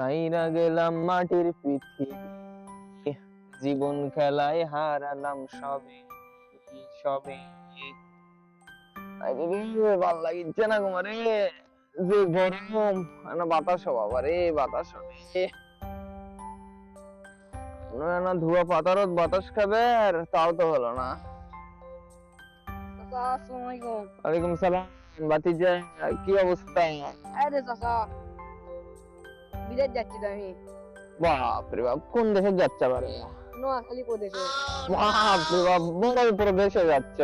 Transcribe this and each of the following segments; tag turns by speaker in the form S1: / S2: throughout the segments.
S1: সাইরা গেলাম মাটির পৃথিবী জীবন খেলায় হারালাম সবে সবে? ভালো লাগিচ্ছে না কুমারে যে গরম না বাতাস বাবা রে বাতাস হবে। না না ধোয়া পাতারত বাতাস খাবে আর তাও তো হলো না।
S2: আসসালামু আলাইকুম।
S1: ওয়ালাইকুম সালাম বাতিজা কি অবস্থা?
S2: আরে চাচা বিদেশ যাচ্ছি তো আমি।
S1: বাপ কোন দেশে যাচ্ছে আবারে?
S2: নোয়াখালী প্রদেশে।
S1: বাপ প্রদেশে যাচ্ছ?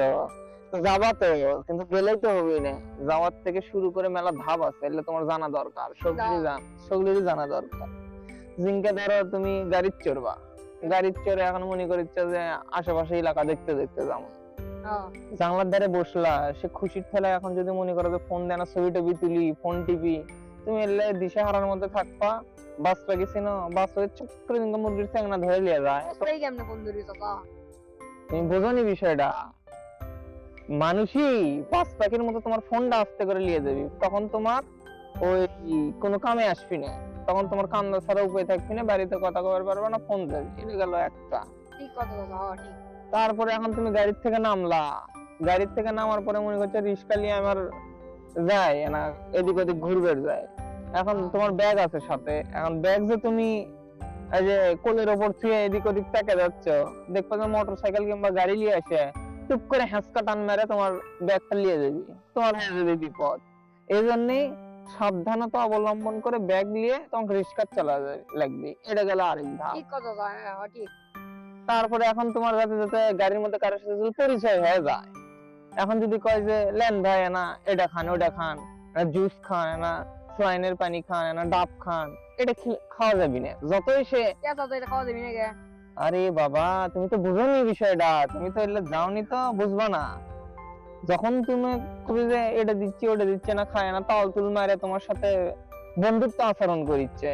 S1: যাবা তো কিন্তু গেলেই তো হবে না। যাওয়ার থেকে শুরু করে মেলা ধাপ আছে এগুলো তোমার জানা দরকার। সবগুলি জান সবগুলি জানা দরকার। জিঙ্কে ধরো তুমি গাড়ির চড়বা গাড়ি চড়ে এখন মনে করিচ্ছ যে আশেপাশে এলাকা দেখতে দেখতে যাব। জানলার ধারে বসলা সে খুশির ঠেলায় এখন যদি মনে করো যে ফোন দেয় না ছবি টবি তুলি ফোন টিপি তুমি এলে দিশা হারার মধ্যে থাকবা। বাস গেছি না বাস চুপ করে কিন্তু মুরগির চ্যাংনা ধরে লিয়ে যায়।
S2: সেই কেমনে ফোন ধরি চাচা?
S1: তুমি বোঝনি বিষয়টা? মানুষই পাঁচ পাখির মতো তোমার ফোনটা আস্তে করে নিয়ে যাবি তখন তোমার ওই কোনো কামে আসবি না। তখন তোমার কান্না ছাড়া উপায় থাকবি না বাড়িতে কথা কবার পারবে না ফোন যাবি এটা গেল একটা।
S2: ঠিক কথা হ্যাঁ ঠিক।
S1: তারপরে এখন তুমি গাড়ির থেকে নামলা। গাড়ির থেকে নামার পরে মনে করছে রিক্সা নিয়ে আমার যায় না এদিক ওদিক ঘুরবে যায়। এখন তোমার ব্যাগ আছে সাথে। এখন ব্যাগ যে তুমি এই যে কোলের ওপর ছুঁয়ে এদিক ওদিক তাকে যাচ্ছ দেখবে যে মোটর সাইকেল কিংবা গাড়ি নিয়ে আসে টুক করে হ্যাঁচকা টান মেরে তোমার ব্যাগটা নিয়ে যাবি। তোমার হয়ে। যাবে বিপদ। এই জন্যই সাবধানতা অবলম্বন করে ব্যাগ নিয়ে তোমাকে রিক্সা চালা লাগবে। এটা গেল আরেক ধাপ।
S2: হ্যাঁ হ্যাঁ, ঠিক।
S1: তারপরে এখন তোমার যাতে যাতে গাড়ির মধ্যে কারোর সাথে যদি পরিচয় হয়ে যায় এখন যদি কয় যে লেন ভাই না এটা খান ওটা খান জুস খান না সোয়াইনের পানি খান না ডাব খান এটা খাওয়া যাবে না। যতই সে
S2: এটা খাওয়া দেবি নাকি
S1: আরে বাবা তুমি তো বুঝোনি বিষয়টা তুমি তো এলে যাওনি তো বুঝবা না। যখন তুমি কবি যে এটা দিচ্ছি ওটা দিচ্ছে না খায় না তাল তুল মারে তোমার সাথে বন্ধুত্ব আচরণ করিচ্ছে।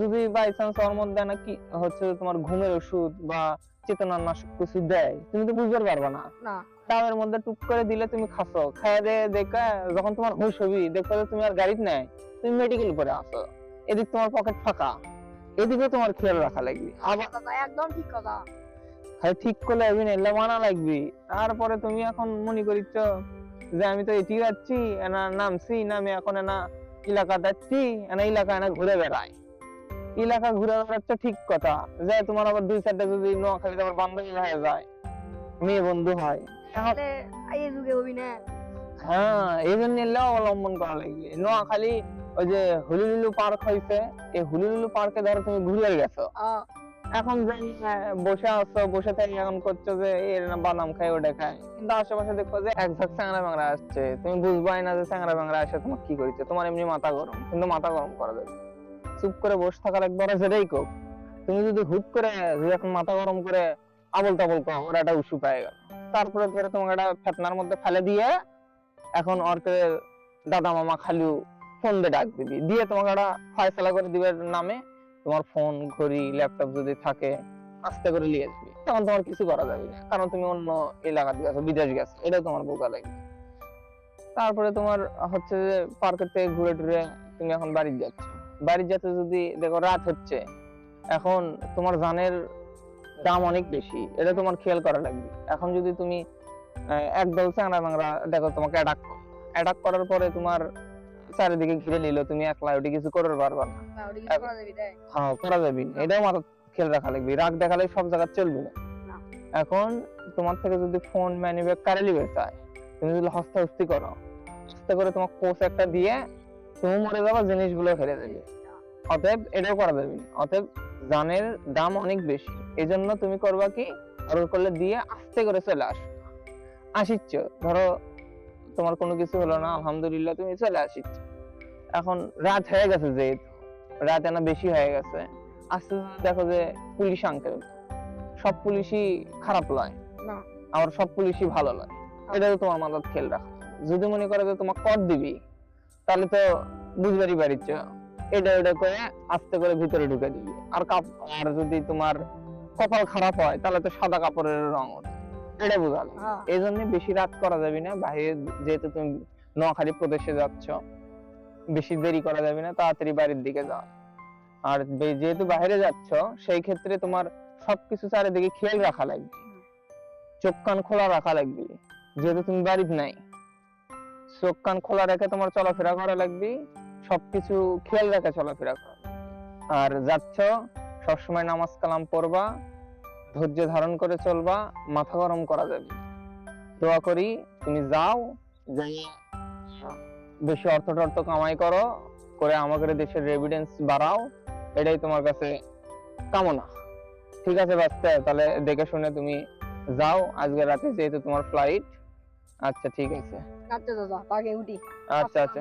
S1: যদি বাই চান্স ওর মধ্যে না কি হচ্ছে তোমার ঘুমের ওষুধ বা চেতনার নাশক কিছু দেয় তুমি তো বুঝতে পারবে না। তাওয়ের মধ্যে টুক করে দিলে তুমি খাসো খায় দে দেখে যখন তোমার হুশ হবি দেখো যে তুমি আর গাড়িতে নাই তুমি মেডিকেল করে আসো এদিক তোমার পকেট ফাঁকা এদিকে তোমার খেয়াল রাখা লাগবে। আবার
S2: একদম ঠিক কথা।
S1: খালি ঠিক করলে হবে না এলে মানা লাগবে। তারপরে তুমি এখন মনে করিচ্ছ যে আমি তো এটি যাচ্ছি এনা নামছি নামে এখন এনা এলাকা যাচ্ছি এনা এলাকা এনা ঘুরে বেড়াই। এলাকা ঘুরে বেড়াচ্ছে ঠিক কথা। যে তোমার আবার দুই চারটা যদি নোয়াখালীতে আবার বান্ধবী হয়ে যায় মেয়ে বন্ধু হয়। এখন-
S2: তাহলে এই যুগে হবি না?
S1: হ্যাঁ এই জন্য অবলম্বন করা লাগবে নোয়াখালী ওই যে হুলুলুলু পার্ক হয়েছে এই হুলুলুলু পার্কে ধরো তুমি ঘুরে গেছো। এখন বসে আছো বসে থেকে এখন করছ যে এর বাদাম খায় ওটা খায়। কিন্তু আশেপাশে দেখো যে এক ঝাঁক চ্যাংরা ব্যাংরা আসছে। তুমি বুঝবাই না যে চ্যাংরা ব্যাংরা আসে তোমার কি করেছে তোমার এমনি মাথা গরম কিন্তু মাথা গরম করা যাবে চুপ করে বসে থাকা লাগবে ওরা সেটাই কোক তুমি যদি হুট করে যদি এখন মাথা গরম করে আবল তাবল কো ওরা একটা উসু পায় গেল। তারপরে করে তোমাকে একটা ফেতনার মধ্যে ফেলে দিয়ে এখন ওরকে দাদা মামা খালু ফোন দিয়ে ডাক দিবি। দিয়ে তোমাকে একটা ফয়সলা করে দিবে নামে। তোমার ফোন ঘড়ি ল্যাপটপ যদি থাকে, আস্তে করে নিয়ে আসবি। তখন তোমার কিছু করা যাবে না। কারণ তুমি অন্য এলাকাতে গেছো বিদেশ গেছো। এটাও তোমার বোকা লাগবে। তারপরে তোমার হচ্ছে যে পার্কের থেকে ঘুরে টুরে তুমি এখন বাড়ি যাচ্ছ। বাড়ি যেতে যদি দেখো রাত হচ্ছে এখন তোমার জানের দাম অনেক বেশি এটা তোমার খেয়াল করা লাগবে। এখন যদি তুমি আহ, একদল চ্যাংড়া ম্যাংরা দেখো তোমাকে অ্যাটাক অ্যাটাক করার পরে তোমার চারিদিকে ঘিরে নিল তুমি একলা ওটি কিছু করতে পারবা না। হ্যাঁ করা যাবে। এটাও মাথা খেয়াল রাখা লাগবে। রাগ দেখালে সব জায়গায় চলবে না। এখন তোমার থেকে যদি ফোন মানি ব্যাগ কারে লিবে চায় তুমি যদি হস্তে হস্তি করো হস্তে করে তোমার কোচ একটা দিয়ে তুমি মরে যাবা জিনিসগুলো ফেলে দেবে। অতএব এটাও করা যাবে অতএব জানের দাম অনেক বেশি। এই জন্য তুমি করবা কি? অর্ডার করলে দিয়ে আস্তে করে চলে আসো। আসিচ্ছ। ধরো তোমার কোনো কিছু হলো না আলহামদুলিল্লাহ তুমি চলে আসিচ্ছ। এখন রাত হয়ে গেছে যেহেতু। রাত এনা বেশি হয়ে গেছে। আস্তে আস্তে দেখো যে পুলিশ আঙ্কেল সব পুলিশই খারাপ লয়। আবার সব পুলিশই ভালো লয়। এটাও তোমার মাথার খেয়াল রাখা। যদি মনে করে যে তোমার কর দিবি তাহলে তো বুঝবারই পারিচ্ছ। এটা এটা করে আস্তে করে ভিতরে ঢুকে দিবি। আর কাপ আর যদি তোমার কপাল খারাপ হয় তাহলে তো সাদা কাপড়ের রং এটা বোঝালো
S2: হ্যাঁ।
S1: এই জন্য বেশি রাত করা যাবে না। বাইরে যেহেতু তুমি নোয়াখালী প্রদেশে যাচ্ছ বেশি দেরি করা যাবে না। তাড়াতাড়ি বাড়ির দিকে যাও। আর যেহেতু বাইরে যাচ্ছ সেই ক্ষেত্রে তোমার সবকিছু চারিদিকে খেয়াল রাখা লাগবে। চোখ কান খোলা রাখা লাগবে। যেহেতু তুমি বাড়িতে নাই চোখ কান খোলা রেখে তোমার চলাফেরা করা লাগবে। সবকিছু খেয়াল রেখে চলাফেরা করা। আর যাচ্ছ, সবসময় নামাজ কালাম পড়বা, ধৈর্য ধারণ করে চলবা, মাথা গরম করা যাবে। দোয়া করি, তুমি যাও বেশি অর্থ টর্থ কামাই করো, করে আমাদের দেশের রেভিডেন্স বাড়াও, এটাই তোমার কাছে কামনা। ঠিক আছে, বাচ্চা, তাহলে দেখে শুনে তুমি যাও। আজকে রাতে যেহেতু তোমার ফ্লাইট আচ্ছা ঠিক আছে।
S2: আচ্ছা দাদা তাকে উঠি।
S1: আচ্ছা আচ্ছা।